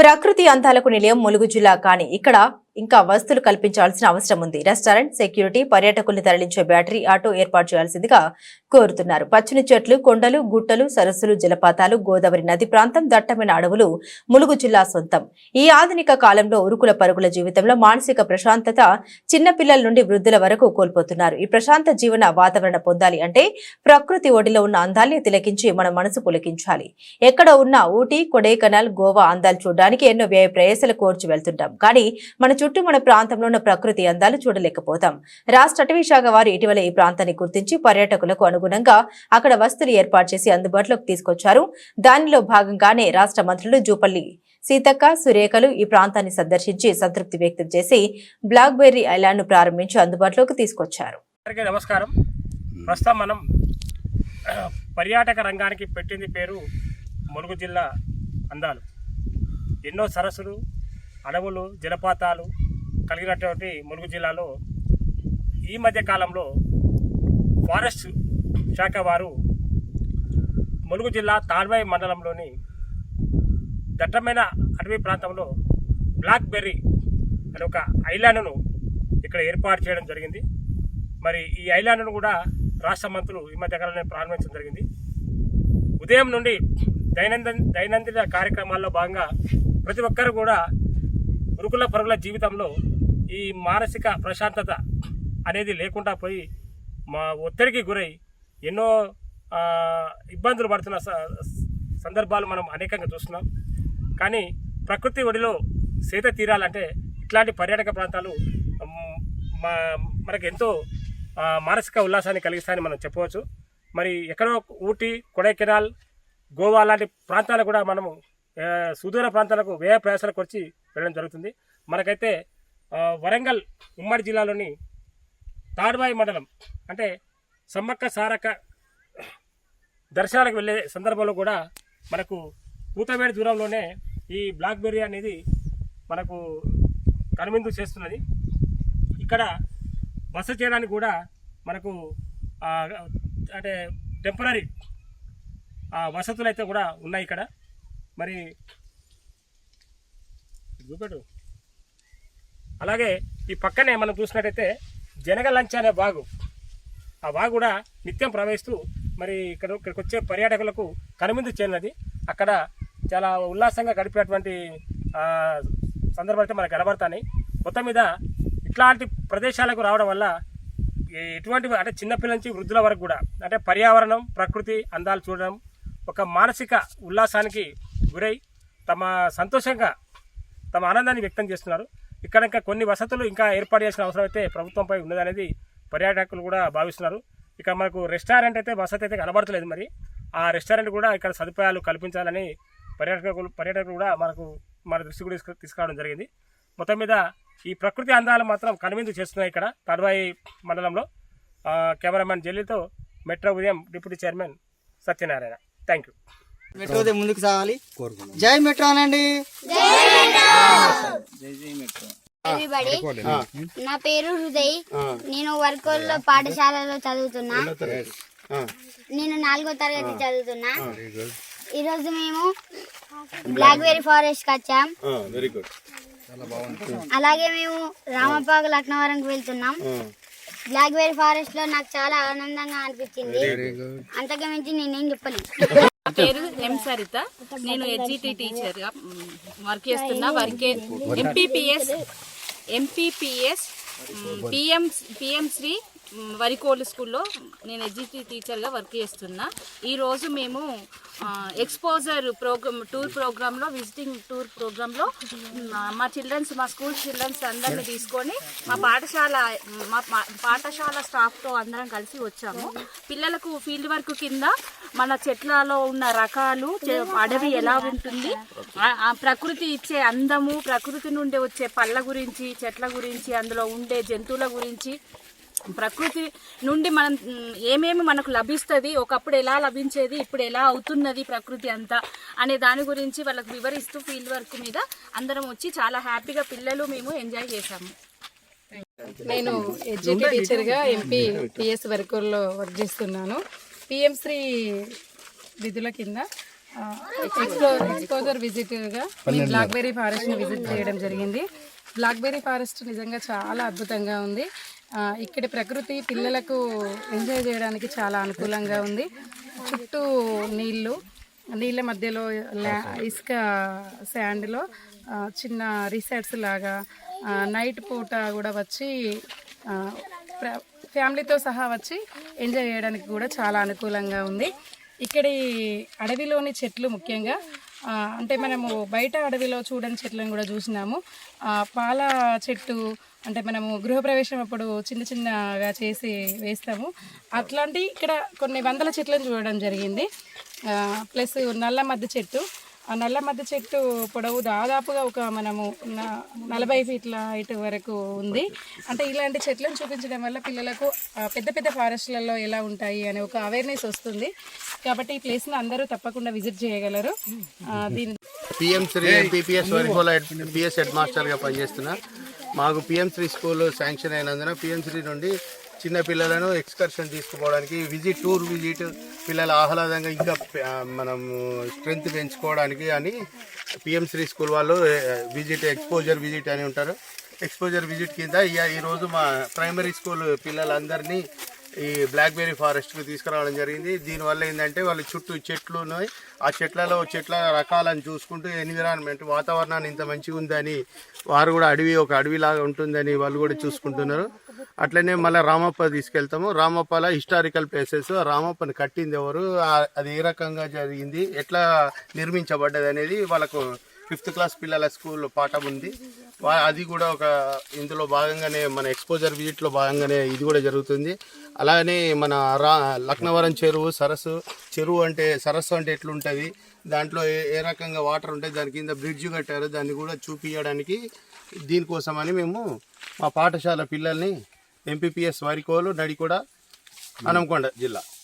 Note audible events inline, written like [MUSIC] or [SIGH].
ప్రకృతి అందాలకు నిలయం ములుగు జిల్లా కానీ ఇక్కడ ఇంకా వస్తువులు కల్పించాల్సిన అవసరం ఉంది. రెస్టారెంట్ సెక్యూరిటీ పర్యాటకుల్ని తరలించే బ్యాటరీ ఆటో ఏర్పాటు చేయాల్సిందిగా కోరుతున్నారు. పచ్చని చెట్లు కొండలు గుట్టలు సరస్సులు జలపాతాలు గోదావరి నది ప్రాంతం దట్టమైన అడవులు ములుగు జిల్లా సొంతం. ఈ ఆధునిక కాలంలో ఉరుకుల పరుగుల జీవితంలో మానసిక ప్రశాంతత చిన్నపిల్లల నుండి వృద్ధుల వరకు కోల్పోతున్నారు. ఈ ప్రశాంత జీవన వాతావరణ పొందాలి అంటే ప్రకృతి ఒడిలో ఉన్న అందాల్ని తిలకించి మన మనసు పులకించాలి. ఎక్కడ ఉన్నా ఊటీ కొడైకెనాల్ గోవా అందాలు చూడడానికి ఎన్నో వ్యయ ప్రయాసాలు కోర్చి వెళ్తుంటాం. కానీ మన చుట్టూ మన ప్రాంతంలో ఉన్న ప్రకృతి అందాలు చూడలేకపోతాం. రాష్ట్ర అటవీ శాఖ వారు ఇటీవల ఈ ప్రాంతాన్ని గుర్తించి పర్యాటకులకు అనుగుణంగా అక్కడ వస్తువులు ఏర్పాటు చేసి అందుబాటులోకి తీసుకొచ్చారు. దానిలో భాగంగానే రాష్ట్ర మంత్రులు జూపల్లి సీతక్క సురేఖలు ఈ ప్రాంతాన్ని సందర్శించి సంతృప్తి వ్యక్తం చేసి బ్లాక్ బెర్రీ ప్రారంభించి అందుబాటులోకి తీసుకొచ్చారు. నమస్కారం. ప్రస్తుతం మనం పర్యాటక రంగానికి పెట్టింది పేరు ములుగు జిల్లా అందాలు. ఎన్నో సరస్సులు అడవులు జలపాతాలు కలిగినటువంటి ములుగు జిల్లాలో ఈ మధ్య కాలంలో ఫారెస్ట్ శాఖ వారు ములుగు జిల్లా తాడ్వాయి మండలంలోని దట్టమైన అటవీ ప్రాంతంలో బ్లాక్ బెర్రీ అనే ఒక ఐలాండ్ను ఇక్కడ ఏర్పాటు చేయడం జరిగింది. మరి ఈ ఐలాండ్ను కూడా రాష్ట్ర మంత్రులు ఈ మధ్య కాలంలో ప్రారంభించడం జరిగింది. ఉదయం నుండి దైనందిన దైనందిన కార్యక్రమాల్లో భాగంగా ప్రతి ఒక్కరు కూడా ఉరుకుల పరుగుల జీవితంలో ఈ మానసిక ప్రశాంతత అనేది లేకుండా పోయి మా ఒత్తిడికి గురై ఎన్నో ఇబ్బందులు పడుతున్న స- సందర్భాలు మనం అనేకంగా చూస్తున్నాం. కానీ ప్రకృతి ఒడిలో సేద తీరాలంటే ఇట్లాంటి పర్యాటక ప్రాంతాలు మా మనకు ఎంతో మానసిక ఉల్లాసాన్ని కలిగిస్తాయని మనం చెప్పవచ్చు. మరి ఎక్కడో ఊటీ కొడైకెనాల్ గోవా లాంటి ప్రాంతాలు కూడా మనము సుదూర ప్రాంతాలకు వ్యయ ప్రయాసాలకు వచ్చి వెళ్ళడం జరుగుతుంది. మనకైతే వరంగల్ ఉమ్మడి జిల్లాలోని తాడ్వాయి మండలం అంటే సమ్మక్క సారక్క దర్శనాలకు వెళ్ళే సందర్భంలో కూడా మనకు కూతవేడి దూరంలోనే ఈ బ్లాక్ బెర్రీ అనేది మనకు కనువిందు చేస్తున్నది. ఇక్కడ బస చేయడానికి కూడా మనకు అంటే టెంపరీ వసతులు అయితే కూడా ఉన్నాయి ఇక్కడ. మరి చూపెట్టు. అలాగే ఈ పక్కనే మనం చూసినట్టయితే జనగ లంచ్ అనే బాగు ఆ బాగు కూడా నిత్యం ప్రవహిస్తూ మరి ఇక్కడ ఇక్కడికి వచ్చే పర్యాటకులకు కనువిందు చేరినది. అక్కడ చాలా ఉల్లాసంగా గడిపేటువంటి సందర్భాలు అయితే మనకు కనబడతాయి మొత్తం మీద ఇట్లాంటి ప్రదేశాలకు రావడం వల్ల ఎటువంటి అంటే చిన్నపిల్లల నుంచి వృద్ధుల వరకు కూడా అంటే పర్యావరణం ప్రకృతి అందాలు చూడడం ఒక మానసిక ఉల్లాసానికి గురై తమ సంతోషంగా తమ ఆనందాన్ని వ్యక్తం చేస్తున్నారు. ఇక్కడ ఇంకా కొన్ని వసతులు ఇంకా ఏర్పాటు చేసిన అవసరం అయితే ప్రభుత్వంపై ఉన్నదనేది పర్యాటకులు కూడా భావిస్తున్నారు. ఇక్కడ మనకు రెస్టారెంట్ అయితే వసతి అయితే కనబడతలేదు మరి. ఆ రెస్టారెంట్ కూడా ఇక్కడ సదుపాయాలు కల్పించాలని పర్యాటకులు పర్యాటకులు కూడా మనకు మన దృష్టి కూడా తీసుకురావడం జరిగింది. మొత్తం మీద ఈ ప్రకృతి అందాలు మాత్రం కనువిందు చేస్తున్నాయి ఇక్కడ తడవాయి మండలంలో. కెమెరామెన్ జల్లితో మెట్రో ఉదయం deputy chairman Satyanarayana. Thank you మెట్రోదే ముందుకు సాగాలి. జై మెట్రో అనండి. ఎవ్రీబడి నా పేరు హృదయ్. నేను వర్కోల్లో పాఠశాలలో చదువుతున్నా. నేను నాలుగో తరగతి చదువుతున్నా. ఈరోజు మేము బ్లాక్బెర్రీ ఫారెస్ట్కి వచ్చాం వెరీ గుడ్ అలాగే మేము రామపాకు లక్నవరంకి వెళ్తున్నాం. బ్లాక్బెర్రీ ఫారెస్ట్లో నాకు చాలా ఆనందంగా అనిపించింది. అంతకు మించి నేనేం చెప్పలేను. [LAUGHS] నా పేరు ఎం సరిత. నేను ఎడ్జిటి టీచర్గా వర్క్ చేస్తున్నా. వర్కే MPPS MPPS PM PM Shri మ్, స్కూల్లో నేను ఎడ్జిటి టీచర్గా వర్క్ చేస్తున్నా. ఈరోజు మేము ఎక్స్పోజర్ ప్రోగ్రామ్ టూర్ ప్రోగ్రాంలో విజిటింగ్ టూర్ ప్రోగ్రాంలో మా చిల్డ్రన్స్ మా స్కూల్ చిల్డ్రన్స్ అందరిని తీసుకొని మా పాఠశాల మా పాఠశాల స్టాఫ్తో అందరం కలిసి వచ్చాము. పిల్లలకు ఫీల్డ్ వర్క్ కింద మన చెట్లలో ఉన్న రకాలు అడవి ఎలా ఉంటుంది ఆ ప్రకృతి ఇచ్చే అందము ప్రకృతి నుండి వచ్చే పళ్ళ గురించి చెట్ల గురించి అందులో ఉండే జంతువుల గురించి ప్రకృతి నుండి మనం ఏమేమి మనకు లభిస్తుంది ఒకప్పుడు ఎలా లభించేది ఇప్పుడు ఎలా అవుతున్నది ప్రకృతి అంతా అనే దాని గురించి వాళ్ళకి వివరిస్తూ ఫీల్డ్ వర్క్ మీద అందరం వచ్చి చాలా హ్యాపీగా పిల్లలు మేము ఎంజాయ్ చేశాము. నేను ఎడ్జిటి టీచర్గా ఎంపీ పిఎస్ వర్కర్లో వర్క్ చేస్తున్నాను. పిఎం శ్రీ విధుల కింద ఎక్స్ప్లో ఎక్స్పోజర్ విజిట్గా మేము బ్లాక్బెర్రీ ఫారెస్ట్ని విజిట్ చేయడం జరిగింది. బ్లాక్బెర్రీ ఫారెస్ట్ నిజంగా చాలా అద్భుతంగా ఉంది. ఇక్కడి ప్రకృతి పిల్లలకు ఎంజాయ్ చేయడానికి చాలా అనుకూలంగా ఉంది. చుట్టూ నీళ్ళు నీళ్ళ మధ్యలో ఇసుక శాండ్లో చిన్న రిసార్ట్స్ లాగా నైట్ పూట కూడా వచ్చి ఫ్యామిలీతో సహా వచ్చి ఎంజాయ్ చేయడానికి కూడా చాలా అనుకూలంగా ఉంది. ఇక్కడి అడవిలోని చెట్లు ముఖ్యంగా అంటే మనము బయట అడవిలో చూడని చెట్లను కూడా చూసినాము. పాల చెట్టు అంటే మనము గృహప్రవేశం అప్పుడు చిన్న చిన్నగా చేసి వేస్తాము. అట్లాంటి ఇక్కడ కొన్ని వందల చెట్లను చూడడం జరిగింది. ప్లస్ నల్ల మధ్య చెట్టు ఆ నల్ల మద్ది చెట్టు పొడవు దాదాపుగా ఒక మనము న- నలభై ఫీట్ల హైట్ వరకు ఉంది. అంటే ఇలాంటి చెట్లను చూపించడం వల్ల పిల్లలకు పెద్ద పెద్ద ఫారెస్ట్లలో ఎలా ఉంటాయి అనే ఒక అవేర్నెస్ వస్తుంది. కాబట్టి ఈ ప్లేస్ని అందరూ తప్పకుండా విజిట్ చేయగలరు. దీని PM Shri MPPS Varikola PS head మాస్టర్గా పనిచేస్తున్నా మాకు పిఎం శ్రీ స్కూల్ శాంక్షన్ అయినందున పిఎం శ్రీ నుండి చిన్న పిల్లలను ఎక్స్కర్షన్ తీసుకుపోవడానికి విజిట్ టూర్ విజిట్ పిల్లల ఆహ్లాదంగా ఇంకా మనము మనం స్ట్రెంగ్త్ పెంచుకోవడానికి అని పిఎం శ్రీ స్కూల్ వాళ్ళు విజిట్ ఎక్స్పోజర్ విజిట్ అని ఉంటారు. ఎక్స్పోజర్ విజిట్ కింద ఇక ఈరోజు మా ప్రైమరీ స్కూల్ పిల్లలందరినీ ఈ బ్లాక్బెర్రీ ఫారెస్ట్కి తీసుకురావడం జరిగింది. దీనివల్ల ఏంటంటే వాళ్ళు చుట్టూ చెట్లు ఉన్నాయి ఆ చెట్లలో చెట్ల రకాలను చూసుకుంటూ ఎన్విరాన్మెంట్ వాతావరణాన్ని ఇంత మంచిగా ఉందని వారు కూడా అడవి ఒక అడవిలాగా ఉంటుందని వాళ్ళు కూడా చూసుకుంటున్నారు. అట్లనే మళ్ళీ రామప్ప తీసుకెళ్తాము. రామప్పల హిస్టారికల్ ప్లేసెస్ రామప్పని కట్టింది ఎవరు? అది ఏ రకంగా జరిగింది? ఎట్లా నిర్మించబడ్డది అనేది వాళ్ళకు ఫిఫ్త్ క్లాస్ పిల్లల స్కూల్ పాఠం ఉంది. అది కూడా ఒక ఇందులో భాగంగానే మన ఎక్స్పోజర్ విజిట్లో భాగంగానే ఇది కూడా జరుగుతుంది. అలానే మన రా లక్నవరం చెరువు సరస్సు చెరువు అంటే సరస్సు అంటే ఎట్లుంటుంది? దాంట్లో ఏ ఏ రకంగా వాటర్ ఉంటాయి దాని కింద బ్రిడ్జ్ కట్టారు. దాన్ని కూడా చూపించడానికి దీనికోసమని మేము మా పాఠశాల పిల్లల్ని ఎంపీపీఎస్ వారికోలు నడికొడ హనంకొండ జిల్లా.